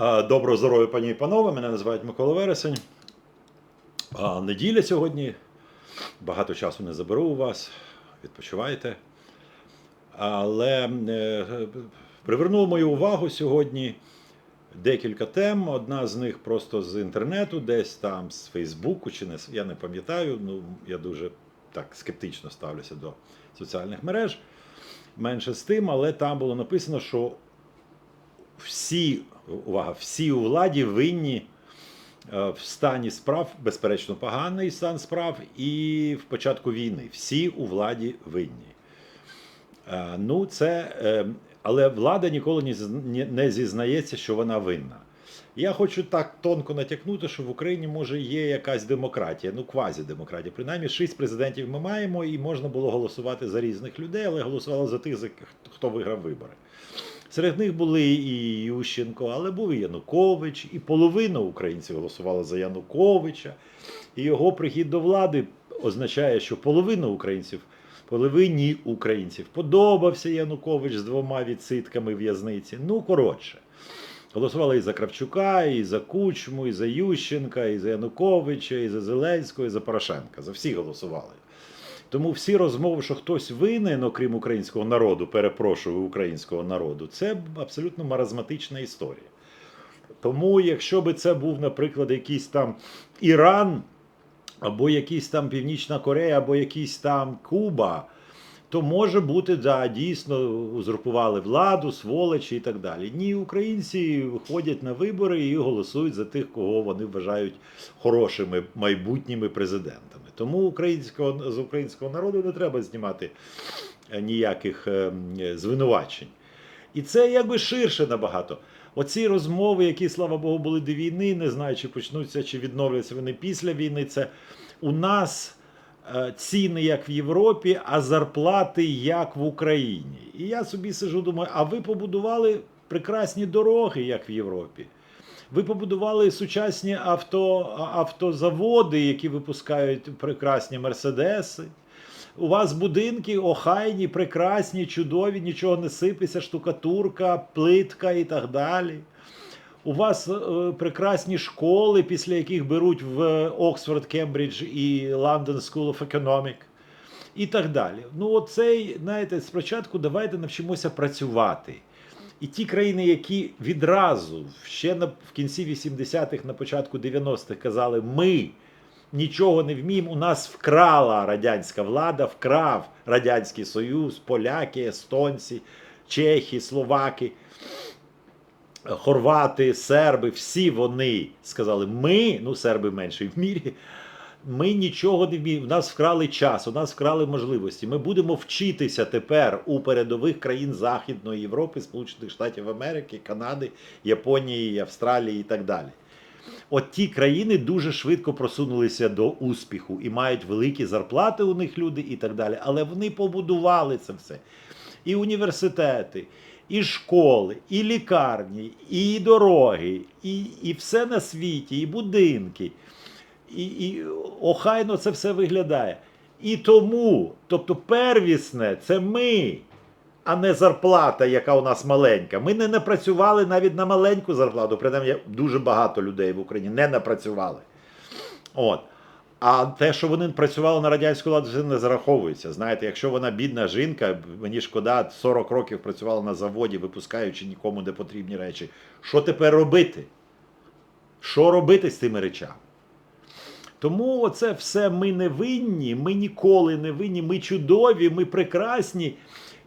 А, Доброго здоров'я, пані і панове. Мене називають Микола Вересень. Неділя сьогодні. Багато часу не заберу у вас. Відпочивайте. Але е, привернуло мою увагу сьогодні декілька тем. Одна з них просто з інтернету, десь там з Фейсбуку, чи не я не пам'ятаю. Ну, я дуже так скептично ставлюся до соціальних мереж. Менше з тим, але там було написано, що всі, увага, всі у владі винні е, в стані справ, безперечно, поганий стан справ, і в початку війни. Всі у владі винні. Е, Ну, це, е, але влада ніколи не зізна- не- не зізнається, що вона винна. Я хочу так тонко натякнути, що в Україні може є якась демократія, ну квазідемократія. Принаймні, шість президентів ми маємо, і можна було голосувати за різних людей, але голосували за тих, хто виграв вибори. Серед них були і Ющенко, але був і Янукович, і половина українців голосувала за Януковича. І його прихід до влади означає, що половина українців, половині українців подобався Янукович з двома відсидками в'язниці. Ну, коротше. Голосували і за Кравчука, і за Кучму, і за Ющенка, і за Януковича, і за Зеленського, і за Порошенка. За всіх голосували. Тому всі розмови, що хтось винен, окрім українського народу, перепрошую українського народу, це абсолютно маразматична історія. Тому, якщо би це був, наприклад, якийсь там Іран, або якийсь там Північна Корея, або якийсь там Куба, то може бути, да, дійсно узурпували владу, сволочі і так далі. Ні, українці ходять на вибори і голосують за тих, кого вони вважають хорошими майбутніми президентами. Тому українського з українського народу не треба знімати е, ніяких е, звинувачень. І це якби ширше набагато. Оці розмови, які, слава Богу, були до війни, не знаю, чи почнуться, чи відновляться вони після війни. Це у нас е, ціни як в Європі, а зарплати як в Україні. І я собі сижу, думаю, а ви побудували прекрасні дороги, як в Європі. Ви побудували сучасні авто, автозаводи, які випускають прекрасні мерседеси. У вас будинки охайні, прекрасні, чудові, нічого не сипеться, штукатурка, плитка і так далі. У вас е, прекрасні школи, після яких беруть в Оксфорд, Кембридж і London School of Economic і так далі. Ну, оцей, знаєте, спочатку давайте навчимося працювати. І ті країни, які відразу ще на, в кінці 80-х, на початку 90-х казали, ми нічого не вміємо, у нас вкрала радянська влада, вкрав Радянський Союз, поляки, естонці, чехи, словаки, хорвати, серби, всі вони сказали, ми, ну серби менше в мірі, ми нічого не вміємо. У нас вкрали час, у нас вкрали можливості. Ми будемо вчитися тепер у передових країн Західної Європи, Сполучених Штатів Америки, Канади, Японії, Австралії і так далі. От ті країни дуже швидко просунулися до успіху і мають великі зарплати у них люди і так далі. Але вони побудували це все. І університети, і школи, і лікарні, і дороги, і, і все на світі, і будинки. І, і охайно це все виглядає. І тому, тобто, первісне, це ми, а не зарплата, яка у нас маленька. Ми не напрацювали навіть на маленьку зарплату. Принаймні, дуже багато людей в Україні не напрацювали. От. А те, що вони працювали на радянську владу, це не зараховується. Знаєте, якщо вона бідна жінка, мені шкода, 40 років працювала на заводі, випускаючи нікому не потрібні речі. Що тепер робити? Що робити з цими речами? Тому оце все ми не винні, ми ніколи не винні, ми чудові, ми прекрасні.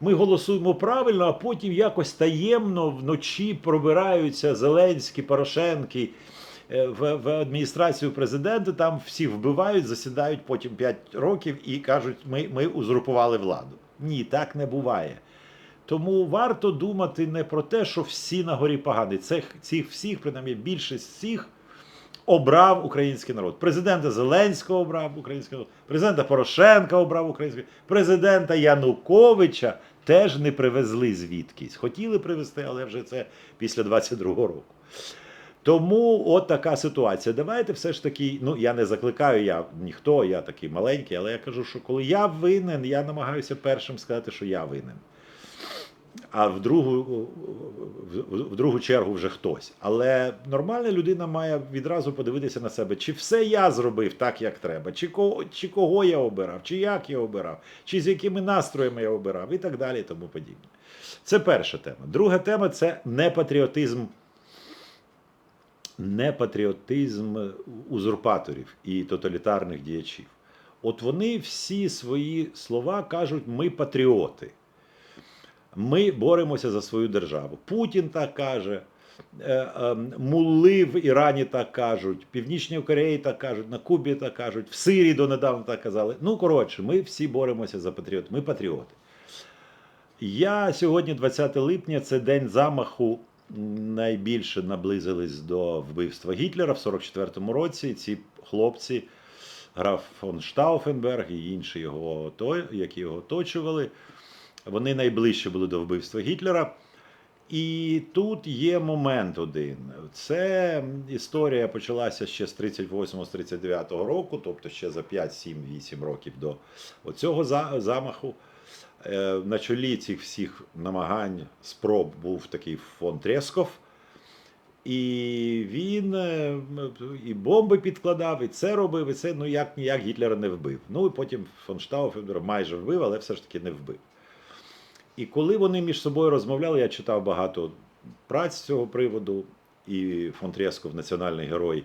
Ми голосуємо правильно, а потім якось таємно вночі пробираються Зеленські, Порошенки е, в, в адміністрацію президента. Там всіх вбивають, засідають потім 5 років і кажуть, ми, ми узурпували владу. Ні, так не буває. Тому варто думати не про те, що всі на горі погані. Цих, цих всіх, принаймні більшість всіх, обрав український народ. Президента Зеленського обрав український народ, президента Порошенка обрав український народ, президента Януковича теж не привезли звідкись. Хотіли привезти, але вже це після 22-го року. Тому от така ситуація. Давайте все ж таки, ну я не закликаю, я ніхто, я такий маленький, але я кажу, що коли я винен, я намагаюся першим сказати, що я винен. А в другу, в, другу чергу вже хтось. Але нормальна людина має відразу подивитися на себе, чи все я зробив так, як треба, чи кого, чи кого я обирав, чи як я обирав, чи з якими настроями я обирав, і так далі, тому подібне. Це перша тема. Друга тема це непатріотизм. Непатріотизм узурпаторів і тоталітарних діячів. От вони всі свої слова кажуть: ми патріоти. Ми боремося за свою державу. Путін так каже, е, е, в Ірані так кажуть, Північній Кореї так кажуть, на Кубі так кажуть, в Сирії донедавна так казали. Ну, коротше, ми всі боремося за патріот. Ми патріоти. Я сьогодні, 20 липня, це день замаху. Найбільше наблизились до вбивства Гітлера в 44-му році. Ці хлопці, граф фон Штауфенберг і інші його, які його оточували, вони найближче були до вбивства Гітлера. І тут є момент один. Це історія почалася ще з 38-39 року, тобто ще за 5, 7, 8 років до оцього замаху. Е, На чолі цих всіх намагань спроб був такий фон Тресков. І він е, і бомби підкладав, і це робив, і це ну як ніяк Гітлера не вбив. Ну і потім фон Штауфенберг майже вбив, але все ж таки не вбив. І коли вони між собою розмовляли, я читав багато праць з цього приводу, і фон Тресков національний герой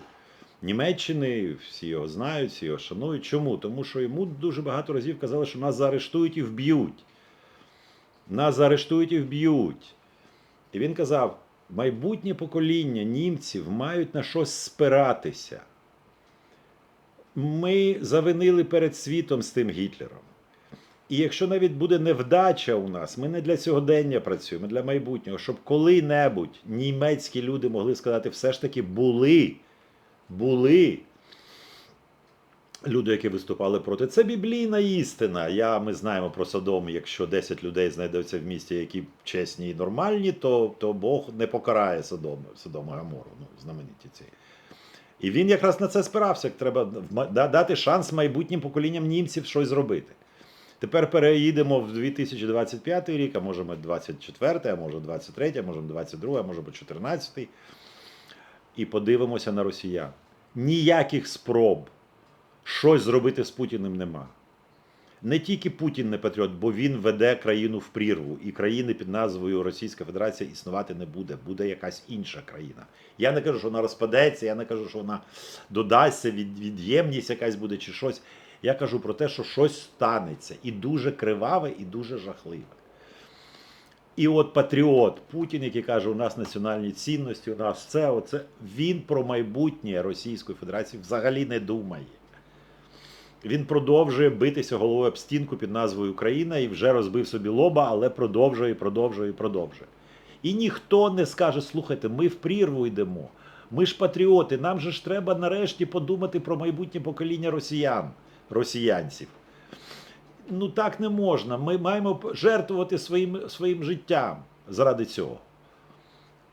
Німеччини, всі його знають, всі його шанують. Чому? Тому що йому дуже багато разів казали, що нас заарештують і вб'ють. Нас заарештують і вб'ють. І він казав: майбутнє покоління німців мають на щось спиратися. Ми завинили перед світом з тим Гітлером. І якщо навіть буде невдача у нас, ми не для сьогодення працюємо, для майбутнього, щоб коли-небудь німецькі люди могли сказати, все ж таки були, були люди, які виступали проти. Це біблійна істина. Я, Ми знаємо про Содом, якщо 10 людей знайдуться в місті, які чесні і нормальні, то, то Бог не покарає Содом, Содома і Гамору, ну, знамениті ці. І він якраз на це спирався. як Треба дати шанс майбутнім поколінням німців щось зробити. Тепер переїдемо в 2025 рік, а може 24, а може 23, а може 22, а може 14. І подивимося на росіян. Ніяких спроб щось зробити з Путіним нема. Не тільки Путін не патріот, бо він веде країну в прірву, і країни під назвою Російська Федерація існувати не буде. Буде якась інша країна. Я не кажу, що вона розпадеться, я не кажу, що вона додасться, від, від'ємність якась буде чи щось. Я кажу про те, що щось станеться і дуже криваве, і дуже жахливе. І от патріот Путін, який каже, у нас національні цінності, у нас це, оце, він про майбутнє Російської Федерації взагалі не думає. Він продовжує битися головою об стінку під назвою Україна і вже розбив собі лоба, але продовжує, продовжує, продовжує. І ніхто не скаже: слухайте, ми в прірву йдемо. Ми ж патріоти, нам же ж треба нарешті подумати про майбутнє покоління росіян, росіянців. Ну так не можна. Ми маємо жертвувати своїм, своїм життям заради цього.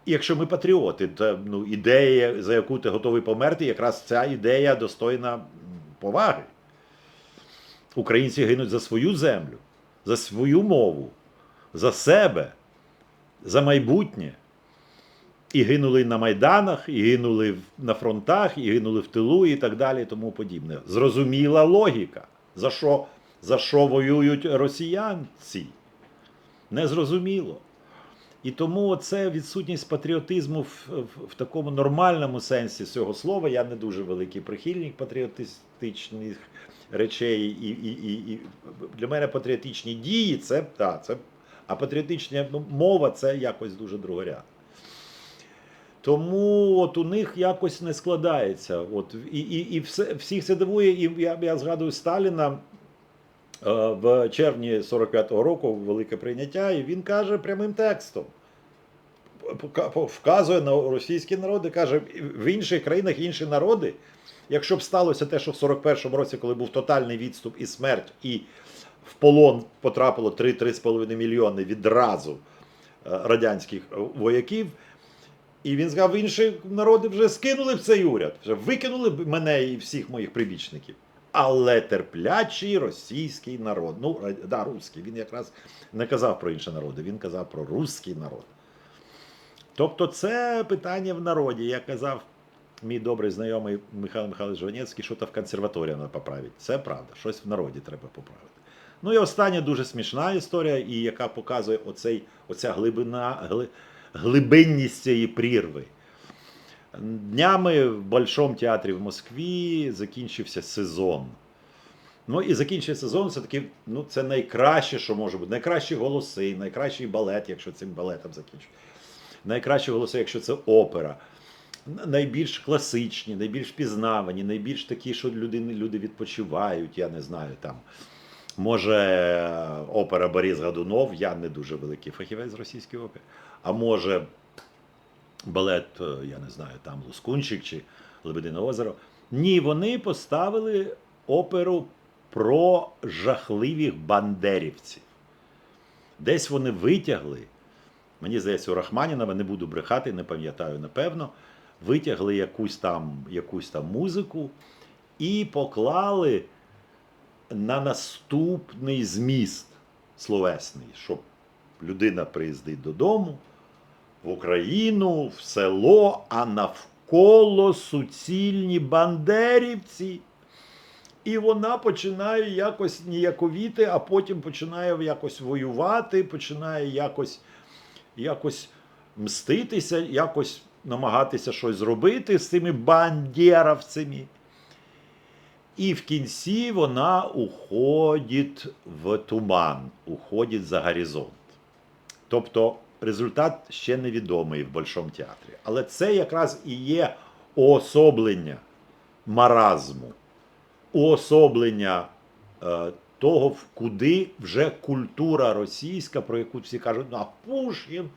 І якщо ми патріоти, то ну, ідея, за яку ти готовий померти, якраз ця ідея достойна поваги. Українці гинуть за свою землю, за свою мову, за себе, за майбутнє. І гинули на майданах, і гинули на фронтах, і гинули в тилу, і так далі, і тому подібне. Зрозуміла логіка. За що, за що воюють росіянці? Незрозуміло. І тому це відсутність патріотизму в, в, в такому нормальному сенсі цього слова. Я не дуже великий прихильник патріотичних речей. І, і, і, і для мене патріотичні дії це та, це, а патріотична мова це якось дуже другорядно. Тому от у них якось не складається. От, і, і, і все, всіх це дивує. І я, я згадую Сталіна е, в червні 45-го року велике прийняття, і він каже прямим текстом. Вказує на російські народи, каже, в інших країнах інші народи, якщо б сталося те, що в 41-му році, коли був тотальний відступ і смерть, і в полон потрапило 3-3,5 мільйони відразу е, радянських е, вояків. І він сказав, інші народи вже скинули б цей уряд, вже викинули мене і всіх моїх прибічників. але терплячий російський народ. Ну, да, русський. Він якраз не казав про інші народи, він казав про русський народ. Тобто, це питання в народі. Я казав, мій добрий знайомий Михайло Михайлович Жванецький, що то в консерваторії треба поправити. Це правда, щось в народі треба поправити. Ну і остання дуже смішна історія, і яка показує оцей, оця глибина, гли, глибинність цієї прірви. Днями в Большому театрі в Москві закінчився сезон. Ну і закінчує сезон, це таки, ну, це найкраще, що може бути. Найкращі голоси, найкращий балет, якщо цим балетом закінчують. Найкращі голоси, якщо це опера. Найбільш класичні, найбільш пізнавані, найбільш такі, що люди, люди відпочивають, я не знаю там. Може, опера Борис Годунов, я не дуже великий фахівець російської опери. А може, балет, е, я не знаю, там Лускунчик чи Лебедине озеро. Ні, вони поставили оперу про жахливих бандерівців. Десь вони витягли, мені здається, у Рахманінова, не буду брехати, не пам'ятаю напевно, витягли якусь там, якусь там музику і поклали на наступний зміст словесний, щоб людина приїздить додому в Україну, в село, а навколо суцільні бандерівці. І вона починає якось ніяковіти, а потім починає якось воювати, починає якось, якось мститися, якось намагатися щось зробити з цими бандеровцями. І в кінці вона уходить в туман, уходить за горизонт. Тобто результат ще невідомий в Большому театрі. Але це якраз і є уособлення маразму, уособлення е, того, куди вже культура російська, про яку всі кажуть, ну, а Пушкін,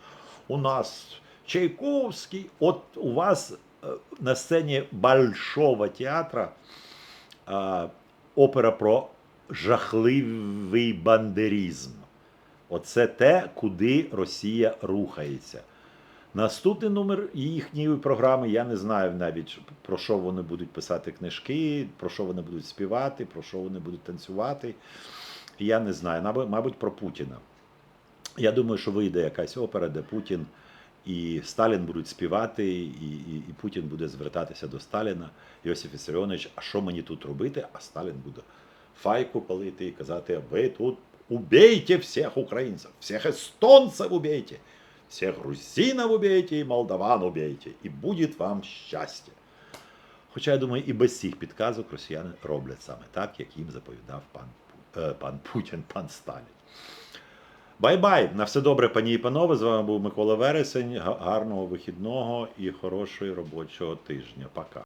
у нас Чайковський. От у вас е, на сцені Большого театра опера про жахливий бандерізм. Оце те, куди Росія рухається. Наступний номер їхньої програми, я не знаю навіть про що вони будуть писати книжки, про що вони будуть співати, про що вони будуть танцювати. Я не знаю, мабуть, про Путіна. Я думаю, що вийде якась опера, де Путін і Сталін будуть співати, і, і, і Путін буде звертатися до Сталіна. Йосиф Вісаріонович, а що мені тут робити? А Сталін буде файку палити і казати: ви тут убейте всіх українців, всіх естонців убейте, всіх грузинів убейте і молдаван убейте, і буде вам щастя. Хоча я думаю, і без цих підказок росіяни роблять саме так, як їм заповідав пан, е, пан Путін, пан Сталін. Бай-бай! На все добре, пані і панове. З вами був Микола Вересень. Гарного вихідного і хорошого робочого тижня. Пока.